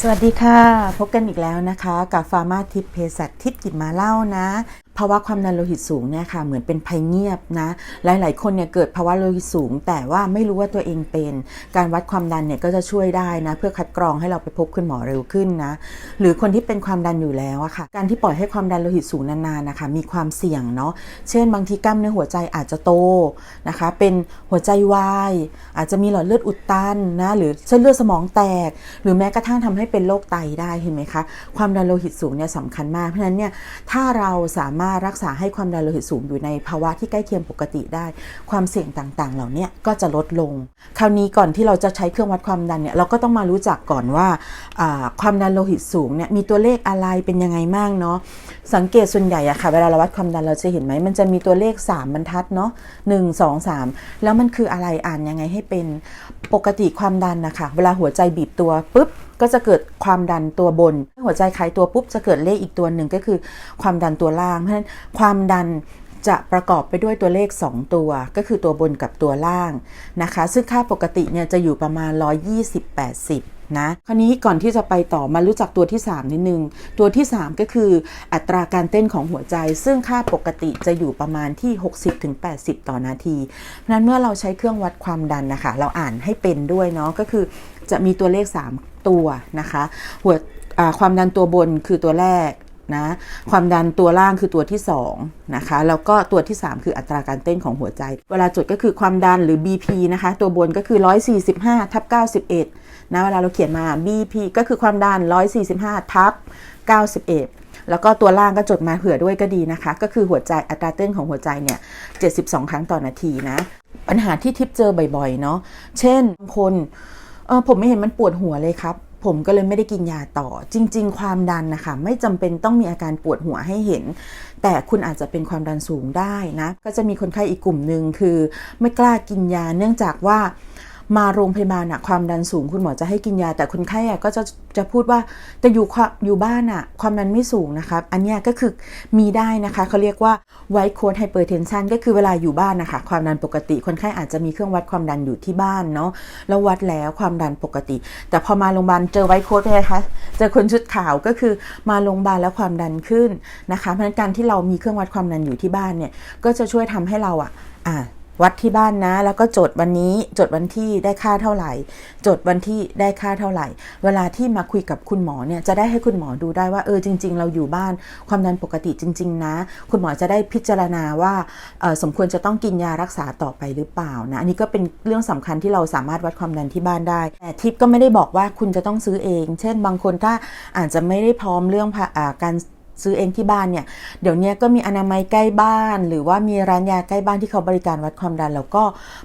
สวัสดีค่ะ พบกันอีกแล้วนะคะ กับฟาร์มาทิปเพสัตทิปหยิบมาเล่านะ ภาวะความดันโลหิตสูงเนี่ยค่ะเหมือนเป็นภัยเงียบนะ หลาย ๆ คนเนี่ยเกิดภาวะโลหิตสูง แต่ว่าไม่รู้ว่าตัวเองเป็น การวัดความดันเนี่ยก็จะช่วยได้นะ เพื่อคัดกรองให้เราไปพบคุณหมอเร็วขึ้นนะ หรือคนที่เป็นความดันอยู่แล้วอะค่ะ การที่ปล่อยให้ความดันโลหิตสูงนาน ๆ นะคะ มีความเสี่ยงเนาะ เช่น บางทีกล้ามเนื้อหัวใจอาจจะโตนะคะ เป็นหัวใจวาย อาจจะมีหลอดเลือดอุดตันนะ หรือเส้นเลือดสมองแตก หรือแม้กระทั่งทำให้เป็นโรคไตได้เห็นไหมคะ ความดันโลหิตสูงเนี่ยสำคัญมาก เพราะฉะนั้นเนี่ย ถ้าเราสามารถรักษาให้ความดันโลหิตสูงอยู่ในภาวะที่ใกล้เคียงปกติได้ ความเสี่ยงต่างๆ เหล่านี้ก็จะลดลง คราวนี้ก่อนที่เราจะใช้เครื่องวัดความดันเนี่ยเราก็ต้องมารู้จักก่อนว่าความดันโลหิตสูงเนี่ยมีตัวเลขอะไรเป็นยังไงมากเนาะสังเกตส่วนใหญ่อะค่ะเวลาเราวัดความดันเราจะเห็นไหมมันจะมีตัวเลข 3 บรรทัดเนาะหนึ่งสองสามแล้วมันคืออะไรอ่านยังไงให้เป็นปกติความดันนะคะเวลาหัวใจบีบตัวปุ๊บก็จะเกิดความดันตัวบน หัวใจคลายตัวปุ๊บจะเกิดเลขอีกตัวหนึ่งก็คือความดันตัวล่าง เพราะฉะนั้นความดันจะประกอบไปด้วยตัวเลข 2 ตัว ก็คือตัวบนกับตัวล่างนะคะ ซึ่งค่าปกติเนี่ยจะอยู่ประมาณ 120-80นะคราวนี้ก่อนที่จะไปต่อมารู้จักตัวที่ 3 นิดนึง ตัวที่ 3 ก็คืออัตราการเต้นของหัวใจ ซึ่งค่าปกติจะอยู่ประมาณที่ 60-80 ต่อนาทีเพราะนั้นเมื่อเราใช้เครื่องวัดความดันนะคะ เราอ่านให้เป็นด้วยเนาะก็คือจะมีตัวเลข 3 ตัวนะคะหัวความดันตัวบนคือตัวแรกนะความดันตัวล่างคือตัวที่2นะคะแล้วก็ตัวที่ 3 คืออัตราการเต้นของหัวใจ เวลาจดก็คือความดันหรือ BP นะคะตัวบนก็คือ 145ทับ91นะเวลาเราเขียนมา BP ก็คือความดัน 145ทับ91 แล้วก็ตัวล่างก็จดมาเผื่อด้วยก็ดีนะคะ ก็คือหัวใจอัตราเต้นของหัวใจเนี่ย72 ครั้งต่อนาทีนะปัญหาที่ทิปเจอบ่อยๆเนาะเช่นคน เออผมไม่เห็นมันปวดหัวเลยครับ ผมก็เลยไม่ได้กินยาต่อ จริง ๆ ความดันนะคะไม่จำเป็นต้องมีอาการปวดหัวให้เห็น แต่คุณอาจจะเป็นความดันสูงได้นะ ก็จะมีคนไข้อีกกลุ่มหนึ่งคือ ไม่กล้ากินยาเนื่องจากว่า มาโรงพยาบาลอะความดันสูงคุณหมอจะให้กินยา แต่คนไข้อะก็จะจะพูดว่าแต่อยู่อยู่บ้านอะความดันไม่สูงนะครับอันนี้ก็คือมีได้นะคะเขาเรียกว่า white coat hypertension ก็คือเวลาอยู่บ้านนะคะความดันปกติ คนไข้อาจจะมีเครื่องวัดความดันอยู่ที่บ้านเนาะแล้ววัดแล้วความดันปกติ แต่พอมาโรงพยาบาลเจอ white coat เลยคะเจอคนชุดขาวก็คือมาโรงพยาบาลแล้วความดันขึ้นนะคะเพราะฉะนั้นการที่เรามีเครื่องวัดความดันอยู่ที่บ้านเนี่ยก็จะช่วยทำให้เราอะอ่า วัดที่บ้านนะ แล้วก็จดวันนี้จดวันที่ได้ค่าเท่าไหร่ จดวันที่ได้ค่าเท่าไหร่ เวลาที่มาคุยกับคุณหมอเนี่ยจะได้ให้คุณหมอดูได้ว่าเออจริง ๆ เราอยู่บ้านความดันปกติจริง ๆ นะ คุณหมอจะได้พิจารณาว่าสมควรจะต้องกินยารักษาต่อไปหรือเปล่านะอันนี้ก็เป็นเรื่องสำคัญที่เราสามารถวัดความดันที่บ้านได้แต่ทิปก็ไม่ได้บอกว่าคุณจะต้องซื้อเอง เช่น บางคนถ้าอาจจะไม่ได้พร้อมเรื่องการ ซื้อเองที่บ้านเนี่ย เดี๋ยวนี้ก็มีอนามัยใกล้บ้าน หรือว่ามีร้านยาใกล้บ้านที่เขาบริการวัดความดันแล้วก็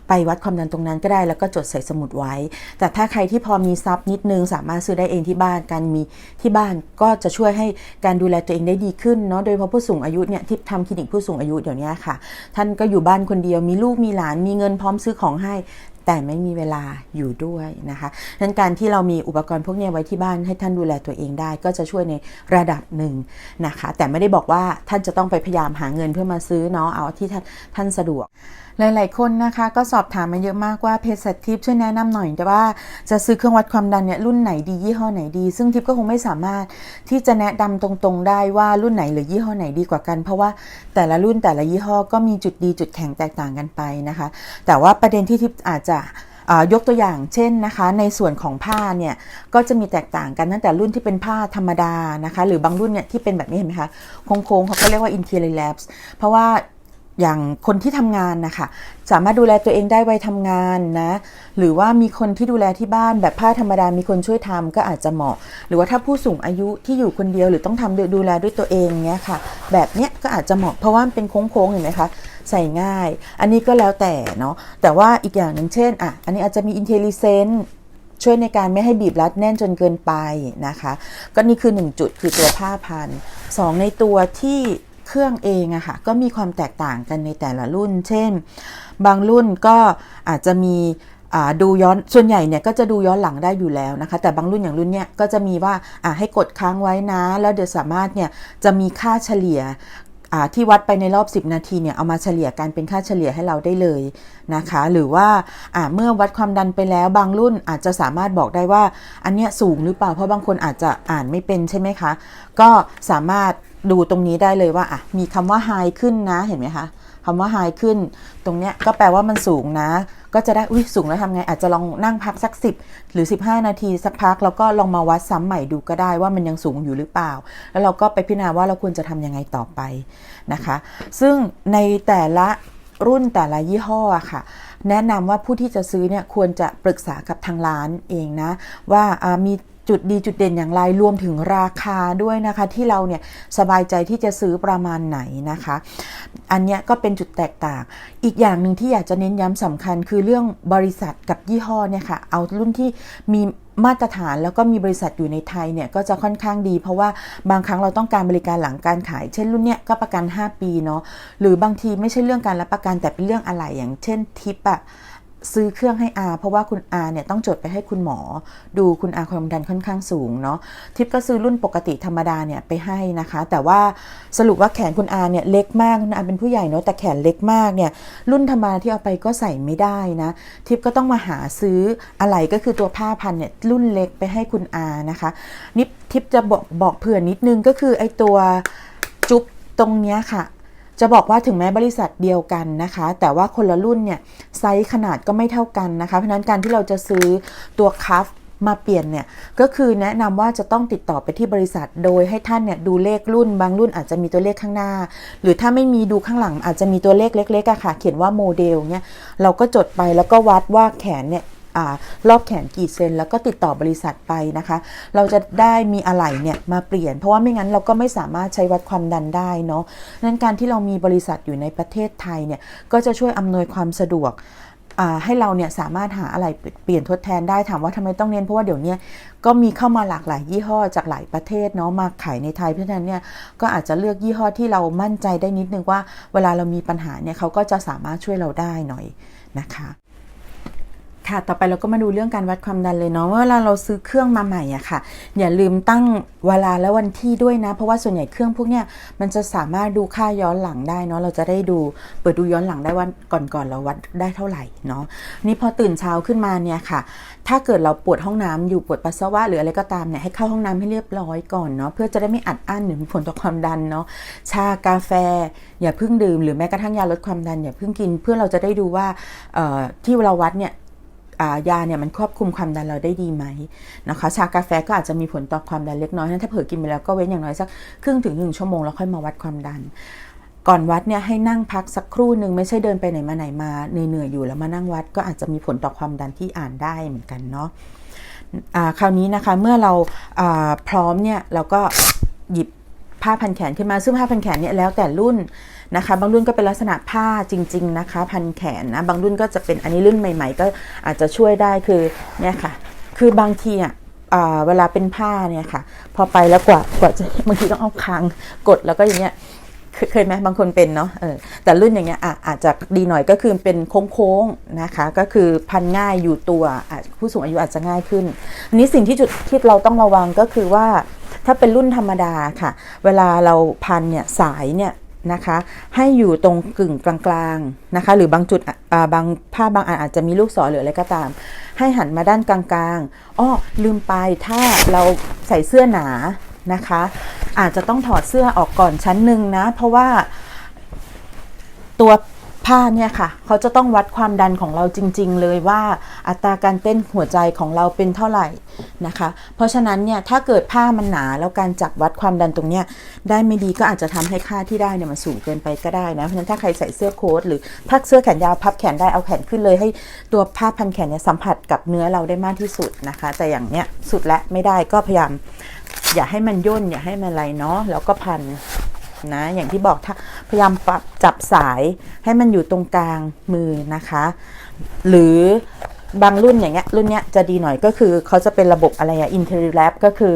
ไปวัดความดันตรงนั้นก็ได้ แล้วก็จดใส่สมุดไว้ แต่ถ้าใครที่พอมีทรัพย์นิดนึงสามารถซื้อได้เองที่บ้านการมีที่บ้านก็จะช่วยให้การดูแลตัวเองได้ดีขึ้นเนาะโดยเฉพาะผู้สูงอายุเนี่ยที่ทำคลินิกผู้สูงอายุเดี๋ยวนี้ค่ะ ท่านก็อยู่บ้านคนเดียวมีลูกมีหลานมีเงินพร้อมซื้อของให้ แต่ไม่มีเวลาอยู่ด้วยนะคะนั้นการที่เรามีอุปกรณ์พวกนี้ไว้ที่บ้านให้ท่านดูแลตัวเองได้ ก็จะช่วยในระดับหนึ่งนะคะ แต่ไม่ได้บอกว่าท่านจะต้องไปพยายามหาเงินเพื่อมาซื้อเนาะเอาที่ท่านท่านสะดวก หลาย ๆ คนนะคะ ก็สอบถามมาเยอะมากว่าเพจสัตทิปช่วยแนะนำหน่อยแต่ว่าจะซื้อเครื่องวัดความดันเนี่ยรุ่นไหนดียี่ห้อไหนดี ซึ่งทิปก็คงไม่สามารถที่จะแนะนำตรง ๆ ได้ว่ารุ่นไหนหรือยี่ห้อไหนดีกว่ากัน เพราะว่าแต่ละรุ่นแต่ละยี่ห้อก็มีจุดดีจุดแข็งแตกต่างกันไปนะคะ แต่ว่าประเด็นที่ทิปอาจจะยกตัวอย่างเช่นนะคะ ในส่วนของผ้าเนี่ยก็จะมีแตกต่างกันตั้งแต่รุ่นที่เป็นผ้าธรรมดานะคะ หรือ บางรุ่นเนี่ยที่เป็นแบบนี้เห็นไหมคะโค้งๆเขาก็เรียกว่า interior labs เพราะว่า อย่างคนที่ทำงานนะคะสามารถดูแลตัวเองได้ไว้ทำงานนะหรือว่ามีคนที่ดูแลที่บ้านแบบผ้าธรรมดามีคนช่วยทำก็อาจจะเหมาะ หรือว่าถ้าผู้สูงอายุที่อยู่คนเดียวหรือต้องทำดูแลด้วยตัวเองเนี้ยค่ะ แบบเนี้ยก็อาจจะเหมาะเพราะว่ามันเป็นโค้งๆเห็นไหมคะใส่ง่าย อันนี้ก็แล้วแต่เนาะแต่ว่าอีกอย่างหนึ่งเช่นอะอันนี้อาจจะมี intelligent ช่วยในการไม่ให้บีบรัดแน่นจนเกินไปนะคะ ก็นี่คือ 1 จุดคือตัวผ้าพันสองในตัวที่ เครื่องเองอะค่ะก็มีความแตกต่างกันในแต่ละรุ่น เช่น บางรุ่นก็อาจจะมีดูย้อนส่วนใหญ่เนี่ยก็จะดูย้อนหลังได้อยู่แล้วนะคะ แต่บางรุ่นอย่างรุ่นเนี้ยก็จะมีว่าให้กดค้างไว้นะ แล้วเดี๋ยวสามารถเนี่ยจะมีค่าเฉลี่ยที่วัดไปในรอบ 10 นาทีเนี่ยเอามาเฉลี่ยกันเป็นค่าเฉลี่ยให้เราได้เลยนะคะ หรือว่าเมื่อวัดความดันไปแล้วบางรุ่นอาจจะสามารถบอกได้ว่า อันเนี้ยสูงหรือเปล่าเพราะบางคนอาจจะอ่านไม่เป็นใช่ไหมคะ ก็สามารถ ดูตรงนี้ได้เลยว่าอะมีคำว่า high ขึ้นนะเห็นไหมคะคำว่า high ขึ้น ตรงเนี้ยก็แปลว่ามันสูงนะ ก็จะได้อุ้ยสูงแล้วทำไงอาจจะลองนั่งพักสัก 10 หรือ 15 นาทีสักพัก แล้วก็ลองมาวัดซ้ำใหม่ดูก็ได้ว่ามันยังสูงอยู่หรือเปล่า แล้วเราก็ไปพิจารณาว่าเราควรจะทำยังไงต่อไปนะคะ ซึ่งในแต่ละรุ่นแต่ละยี่ห้ออะค่ะ แนะนำว่าผู้ที่จะซื้อเนี่ยควรจะปรึกษากับทางร้านเองนะ ว่าอ่ามี จุดดีจุดเด่นอย่างไรรวมถึงราคาด้วยนะคะ ที่เราเนี่ยสบายใจที่จะซื้อประมาณไหนนะคะ อันเนี้ยก็เป็นจุดแตกต่าง อีกอย่างหนึ่งที่อยากจะเน้นย้ำสำคัญคือเรื่องบริษัทกับยี่ห้อเนี่ยค่ะ เอารุ่นที่มีมาตรฐานแล้วก็มีบริษัทอยู่ในไทยเนี่ยก็จะค่อนข้างดี เพราะว่าบางครั้งเราต้องการบริการหลังการขาย เช่นรุ่นเนี้ยก็ประกัน 5 ปีเนาะหรือบางทีไม่ใช่เรื่องการรับประกันแต่เป็นเรื่องอะไรอย่างเช่นทิปอะ ซื้อเครื่องให้อาเพราะว่าคุณอาเนี่ยต้องจดไปให้คุณหมอ ดูคุณอาความดันค่อนข้างสูงเนาะทิปก็ซื้อรุ่นปกติธรรมดาเนี่ยไปให้นะคะ แต่ว่าสรุปว่าแขนคุณอาเนี่ยเล็กมากคุณอาเป็นผู้ใหญ่เนาะแต่แขนเล็กมากเนี่ยรุ่นธรรมดาที่เอาไปก็ใส่ไม่ได้นะทิปก็ต้องมาหาซื้ออะไรก็คือตัวผ้าพันเนี่ยรุ่นเล็กไปให้คุณอานะคะนี่ทิปจะบอกบอกเผื่อนิดนึงก็คือไอตัวจุ๊บตรงเนี้ยค่ะ จะบอกว่าถึงแม้บริษัทเดียวกันนะคะ แต่ว่าคนละรุ่นเนี่ยไซส์ขนาดก็ไม่เท่ากันนะคะ เพราะนั้นการที่เราจะซื้อตัวคัฟมาเปลี่ยนเนี่ยก็คือแนะนำว่าจะต้องติดต่อไปที่บริษัทโดยให้ท่านเนี่ยดูเลขรุ่นบางรุ่นอาจจะมีตัวเลขข้างหน้า หรือถ้าไม่มีดูข้างหลังอาจจะมีตัวเลขเล็กๆอะค่ะ เขียนว่าโมเดลเนี่ยเราก็จดไปแล้วก็วัดว่าแขนเนี่ย รอบแขนกี่เซนแล้วก็ติดต่อบริษัทไปนะคะ เราจะได้มีอะไหล่เนี่ยมาเปลี่ยน เพราะว่าไม่งั้นเราก็ไม่สามารถใช้วัดความดันได้เนาะนั้นการที่เรามีบริษัทอยู่ในประเทศไทยเนี่ยก็จะช่วยอำนวยความสะดวกให้เราเนี่ยสามารถหาอะไรเปลี่ยนทดแทนได้ถามว่าทำไมต้องเน้นเพราะว่าเดี๋ยวนี้ก็มีเข้ามาหลากหลายยี่ห้อจากหลายประเทศเนาะมาขายในไทยเพราะฉะนั้นเนี่ยก็อาจจะเลือกยี่ห้อที่เรามั่นใจได้นิดนึงว่า เวลาเรามีปัญหาเนี่ยเขาก็จะสามารถช่วยเราได้หน่อยนะคะ ค่ะ ต่อไปเราก็มาดูเรื่องการวัดความดันเลยเนาะเวลาเราซื้อเครื่องมาใหม่อะค่ะ อย่าลืมตั้งเวลาและวันที่ด้วยนะ เพราะว่าส่วนใหญ่เครื่องพวกเนี้ยมันจะสามารถดูค่าย้อนหลังได้เนาะ เราจะได้ดูเปิดดูย้อนหลังได้ว่าก่อนๆเราวัดได้เท่าไหร่เนาะ นี่พอตื่นเช้าขึ้นมาเนี่ยค่ะ ถ้าเกิดเราปวดห้องน้ำอยู่ปวดปัสสาวะหรืออะไรก็ตามเนี่ยให้เข้าห้องน้ำให้เรียบร้อยก่อนเนาะ เพื่อจะได้ไม่อัดอั้นหรือมีผลต่อความดันเนาะ ชากาแฟ อย่าเพิ่งดื่มหรือแม้กระทั่งยาลดความดันอย่าเพิ่งกิน เพื่อเราจะได้ดูว่าที่เราวัดเนี่ยอ่ายาเนี่ยมันควบคุมความดันเราได้ดีไหมนะคะ ชากาแฟก็อาจจะมีผลต่อความดันเล็กน้อยนั้นถ้าเผื่อกินไปแล้วก็เว้นอย่างน้อยสักครึ่งถึงหนึ่งชั่วโมงแล้วค่อยมาวัดความดันก่อนวัดเนี่ยให้นั่งพักสักครู่หนึ่งไม่ใช่เดินไปไหนมาไหนมาเหนื่อยๆอยู่แล้วมานั่งวัดก็อาจจะมีผลต่อความดันที่อ่านได้เหมือนกันเนาะอ่าคราวนี้นะคะเมื่อเราพร้อมเนี่ยเราก็หยิบ ผ้าพันแขนขึ้นมา ซึ่งผ้าพันแขนเนี่ยแล้วแต่รุ่นนะคะ บางรุ่นก็เป็นลักษณะผ้าจริง ๆ นะคะ พันแขนนะบางรุ่นก็จะเป็นอันนี้รุ่นใหม่ ๆ ก็อาจจะช่วยได้คือเนี่ยค่ะ คือบางทีอะเวลาเป็นผ้าเนี่ยค่ะ พอไปแล้วกว่ากว่าจะบางทีต้องเอาคางกดแล้วก็อย่างเงี้ยเคยไหมบางคนเป็นเนาะเออแต่รุ่นอย่างเงี้ยอะอาจจะดีหน่อยก็คือเป็นโค้งๆนะคะ ก็คือพันง่ายอยู่ตัวผู้สูงอายุอาจจะง่ายขึ้นอันนี้สิ่งที่จุดที่เราต้องระวังก็คือว่า ถ้าเป็นรุ่นธรรมดาค่ะ เวลาเราพันเนี่ยสายเนี่ยนะคะให้อยู่ตรงกึ่งกลางๆนะคะหรือบางจุดบางผ้าบางอันอาจจะมีลูกศรหรืออะไรก็ตาม ให้หันมาด้านกลางๆอ้อลืมไปถ้าเราใส่เสื้อหนานะคะ อาจจะต้องถอดเสื้อออกก่อนชั้นหนึ่งนะ เพราะว่าตัว ผ้าเนี่ยค่ะ เขาจะต้องวัดความดันของเราจริง ๆ เลยว่าอัตราการเต้นหัวใจของเราเป็นเท่าไหร่นะคะ เพราะฉะนั้นเนี่ยถ้าเกิดผ้ามันหนาแล้วการจับวัดความดันตรงเนี้ยได้ไม่ดีก็อาจจะทำให้ค่าที่ได้เนี่ยมันสูงเกินไปก็ได้นะเพราะฉะนั้นถ้าใครใส่เสื้อโค้ทหรือถ้าเสื้อแขนยาวพับแขนได้เอาแขนขึ้นเลยให้ตัวผ้าพันแขนเนี่ยสัมผัสกับเนื้อเราได้มากที่สุดนะคะ แต่อย่างเนี้ยสุดและไม่ได้ก็พยายามอย่าให้มันย่นอย่าให้มันอะไรเนาะแล้วก็พัน นะอย่างที่บอกถ้าพยายามปรับจับสายให้มันอยู่ตรงกลางมือนะคะ หรือบางรุ่นอย่างเงี้ยรุ่นเนี้ยจะดีหน่อยก็คือเขาจะเป็นระบบอะไรอะอินเทอร์แลบก็คือ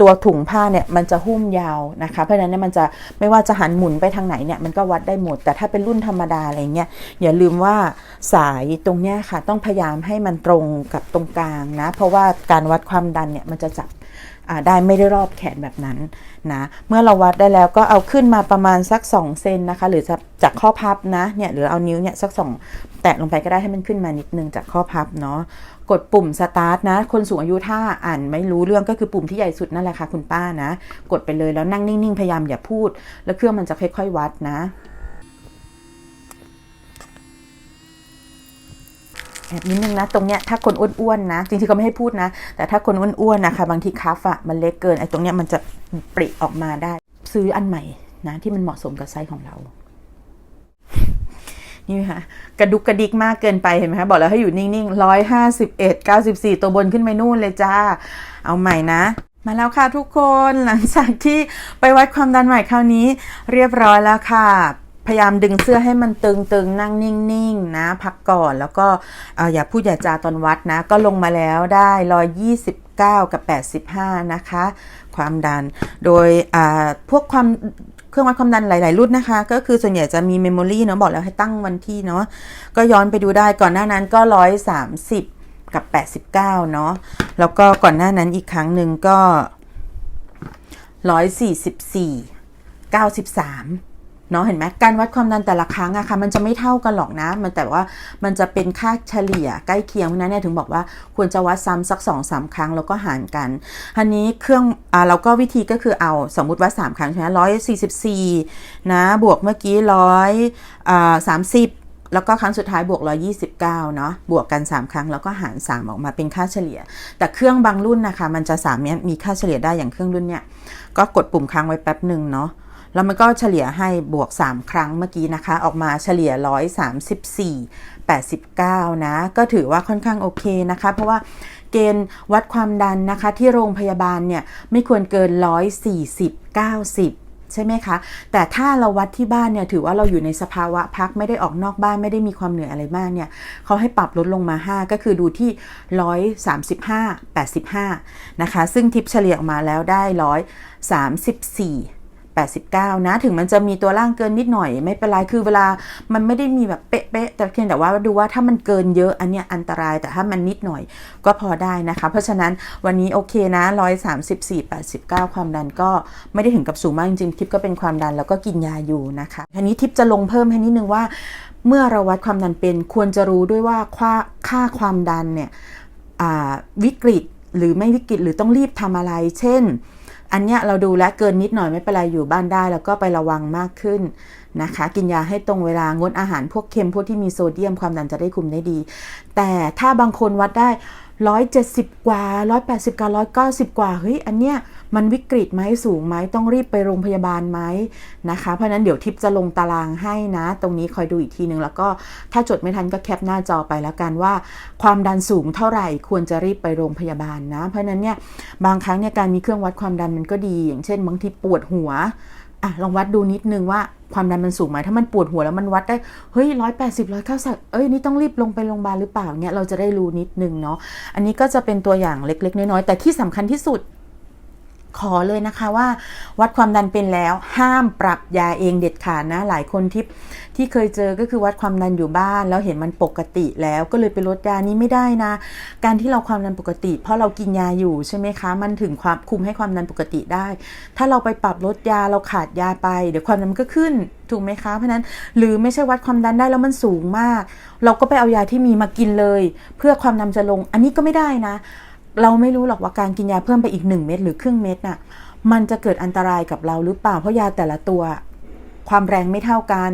ตัวถุงผ้าเนี่ยมันจะหุ้มยาวนะคะ เพราะฉะนั้นเนี่ยมันจะไม่ว่าจะหันหมุนไปทางไหนเนี่ยมันก็วัดได้หมด แต่ถ้าเป็นรุ่นธรรมดาอะไรเงี้ยอย่าลืมว่าสายตรงเนี้ยค่ะ ต้องพยายามให้มันตรงกับตรงกลางนะ เพราะว่าการวัดความดันเนี่ยมันจะจับ ได้ไม่ได้รอบแขนแบบนั้นนะเมื่อเราวัดได้แล้วก็เอาขึ้นมาประมาณสัก 2 เซนนะคะ หรือจะจากข้อพับนะเนี่ยหรือเอานิ้วเนี่ยสักสองแตะลงไปก็ได้ให้มันขึ้นมานิดนึงจากข้อพับเนาะกดปุ่มสตาร์ทนะ คนสูงอายุถ้าอ่านไม่รู้เรื่องก็คือปุ่มที่ใหญ่สุดนั่นแหละค่ะคุณป้านะ กดไปเลยแล้วนั่งนิ่งๆพยายามอย่าพูด แล้วเครื่องมันจะค่อยๆวัดนะ แอบนิดนึงนะ ตรงเนี้ยถ้าคนอ้วนๆนะ จริงๆก็ไม่ให้พูดนะ แต่ถ้าคนอ้วนๆนะคะ บางทีคัฟอะมันเล็กเกินไอ้ตรงเนี้ยมันจะปริออกมาได้ ซื้ออันใหม่นะ ที่มันเหมาะสมกับไซส์ของเรา นี่ค่ะ กระดุกกระดิกมากเกินไปเห็นไหมคะบอกแล้วให้อยู่นิ่งๆร้อยห้าสิบเอ็ดเก้าสิบสี่ตัวบนขึ้นไปนู่นเลยจ้า เอาใหม่นะมาแล้วค่ะทุกคนหลังจากที่ไปวัดความดันใหม่คราวนี้เรียบร้อยแล้วค่ะ พยายามดึงเสื้อให้มันตึงๆ นั่งนิ่งๆ นะ พักก่อนแล้วก็อย่าพูดอย่าจาตอนวัดนะ ก็ลงมาแล้วได้129กับ85นะคะ ความดัน โดยพวกความเครื่องวัดความดันหลาย ๆ รุ่นนะคะ ก็คือส่วนใหญ่จะมีเมมโมรีเนาะบอกแล้วให้ตั้งวันที่เนาะก็ย้อนไปดูได้ก่อนหน้านั้นก็130กับ 89 เนาะ แล้วก็ก่อนหน้านั้นอีกครั้งหนึ่งก็ 144 93 เนาะเห็นไหมการวัดความดันแต่ละครั้งอะค่ะมันจะไม่เท่ากันหรอกนะ มันแต่ว่ามันจะเป็นค่าเฉลี่ยใกล้เคียงเพราะนั้นเนี่ยถึงบอกว่าควรจะวัดซ้ำสัก2อสครั้งแล้วก็หารกันอันนี้เครื่องอ่าเราก็วิธีก็คือเอาสมมุติว่า 3 ครั้งใช่ไหมร้อยสี่สิบสี่นะบวกเมื่อกี้ร้อยอ่าสามสิบแล้วก็ครั้งสุดท้ายบวก 129 เนาะบวกกัน 3 ครั้ง แล้วก็หาร 3 ออกมาเป็นค่าเฉลี่ย แต่เครื่องบางรุ่นนะคะ มันจะสามารถมีค่าเฉลี่ยได้อย่างเครื่องรุ่นเนี่ยก็กดปุ่มค้างไว้แป๊บหนึ่งเนาะ แล้วมันก็เฉลี่ยให้บวก 3 ครั้งเมื่อกี้นะคะ ออกมาเฉลี่ย 134 89 นะ ก็ถือว่าค่อนข้างโอเคนะคะ เพราะว่าเกณฑ์วัดความดันนะคะ ที่โรงพยาบาลเนี่ย ไม่ควรเกิน 140 90ใช่ไหมคะ แต่ถ้าเราวัดที่บ้านเนี่ยถือว่าเราอยู่ในสภาวะพักไม่ได้ออกนอกบ้านไม่ได้มีความเหนื่อยอะไรมากเนี่ยเขาให้ปรับลดลงมา 5 ก็คือดูที่ 135 85 นะคะ ซึ่งทิปเฉลี่ยออกมาแล้วได้ 134 89 นะ ถึงมันจะมีตัวล่างเกินนิดหน่อย ไม่เป็นไรคือเวลามันไม่ได้มีแบบเป๊ะๆแต่เพียงแต่ว่าดูว่าถ้ามันเกินเยอะอันเนี้ยอันตรายแต่ถ้ามันนิดหน่อยก็พอได้นะคะ เพราะฉะนั้นวันนี้โอเคนะ 134 89 ความดันก็ไม่ได้ถึงกับสูงมากจริงๆทิปก็เป็นความดันแล้วก็กินยาอยู่นะคะทีนี้ทิปจะลงเพิ่มให้นิดนึงว่า เมื่อเราวัดความดันเป็นควรจะรู้ด้วยว่าค่าค่าความดันเนี่ยวิกฤตหรือไม่วิกฤตหรือต้องรีบทำอะไร เช่น อันเนี้ยเราดูแลเกินนิดหน่อยไม่เป็นไรอยู่บ้านได้ แล้วก็ไประวังมากขึ้นนะคะ กินยาให้ตรงเวลางดอาหารพวกเค็มพวกที่มีโซเดียมความดันจะได้คุมได้ดี แต่ถ้าบางคนวัดได้ 170 กว่า 180กว่า190 กว่า เฮ้ย อันเนี้ยมันวิกฤตไหมสูงไหมต้องรีบไปโรงพยาบาลไหมนะคะ เพราะนั้นเดี๋ยวทิปจะลงตารางให้นะ ตรงนี้คอยดูอีกทีนึง แล้วก็ถ้าจดไม่ทันก็แคปหน้าจอไปแล้วกันว่า ความดันสูงเท่าไหร่ควรจะรีบไปโรงพยาบาลนะ เพราะนั้นเนี่ยบางครั้งเนี่ยการมีเครื่องวัดความดันมันก็ดี อย่างเช่นบางทีปวดหัว อะลองวัดดูนิดนึงว่าความดันมันสูงไหมถ้ามันปวดหัวแล้วมันวัดได้เฮ้ยร้อยแปดสิบร้อยเก้าสิบเอ้ยนี่ต้องรีบลงไปโรงพยาบาลหรือเปล่าเนี่ยเราจะได้รู้นิดนึงเนาะอันนี้ก็จะเป็นตัวอย่างเล็ก ๆ น้อยๆแต่ที่สำคัญที่สุด ขอเลยนะคะว่า วัดความดันเป็นแล้วห้ามปรับยาเองเด็ดขาดนะ หลายคนที่ที่เคยเจอก็คือวัดความดันอยู่บ้าน แล้วเห็นมันปกติแล้วก็เลยไปลดยานี้ไม่ได้นะ การที่เราความดันปกติ เพราะเรากินยาอยู่ใช่ไหมคะ มันถึงความคุมให้ความดันปกติได้ ถ้าเราไปปรับลดยาเราขาดยาไป เดี๋ยวความดันมันก็ขึ้นถูกไหมคะเพราะนั้นหรือไม่ใช่วัดความดันได้แล้วมันสูงมาก เราก็ไปเอายาที่มีมากินเลย เพื่อความดันจะลงอันนี้ก็ไม่ได้นะ เราไม่รู้หรอกว่าการกินยาเพิ่มไปอีก 1 เม็ดหรือครึ่งเม็ดน่ะ มันจะเกิดอันตรายกับเราหรือเปล่า เพราะยาแต่ละตัว ความแรงไม่เท่ากัน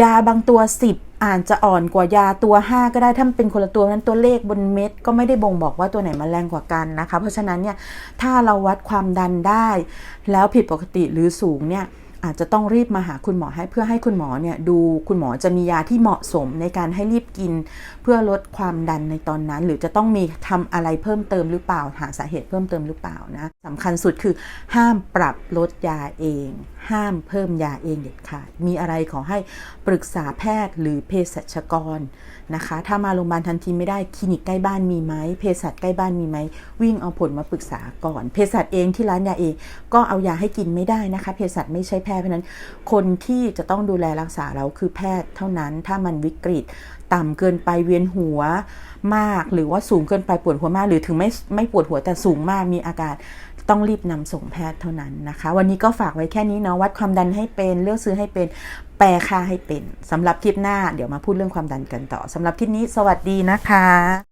ยาบางตัว 10อ่านจะอ่อนกว่ายาตัว 5 ก็ได้ ถ้าเป็นคนละตัวนั้นตัวเลขบนเม็ดก็ไม่ได้บ่งบอกว่าตัวไหนมันแรงกว่ากันนะคะ เพราะฉะนั้นเนี่ย ถ้าเราวัดความดันได้ แล้วผิดปกติหรือสูงเนี่ย อาจจะต้องรีบมาหาคุณหมอให้เพื่อให้คุณหมอเนี่ยดูคุณหมอจะมียาที่เหมาะสมในการให้รีบกิน เพื่อลดความดันในตอนนั้น หรือจะต้องมีทำอะไรเพิ่มเติมหรือเปล่าหาสาเหตุเพิ่มเติมหรือเปล่านะสำคัญสุดคือห้ามปรับลดยาเอง ห้ามเพิ่มยาเองเด็ดขาด มีอะไรขอให้ปรึกษาแพทย์หรือเภสัชกรนะคะ ถ้ามาโรงพยาบาลทันทีไม่ได้คลินิกใกล้บ้านมีไหมเภสัชใกล้บ้านมีไหมวิ่งเอาผลมาปรึกษาก่อนเภสัชเองที่ร้านยาเองก็เอายาให้กินไม่ได้นะคะเภสัชไม่ใช่แพทย์เพราะนั้น คนที่จะต้องดูแลรักษาเราคือแพทย์เท่านั้น ถ้ามันวิกฤตต่ำเกินไปเวียนหัวมาก หรือว่าสูงเกินไปปวดหัวมาก หรือถึงไม่ไม่ปวดหัวแต่สูงมากมีอาการ ต้องรีบนำส่งแพทย์เท่านั้นนะคะ วันนี้ก็ฝากไว้แค่นี้เนาะวัดความดันให้เป็นเลือกซื้อให้เป็นแปลค่าให้เป็นสำหรับคลิปหน้าเดี๋ยวมาพูดเรื่องความดันกันต่อสำหรับคลิปนี้สวัสดีนะคะ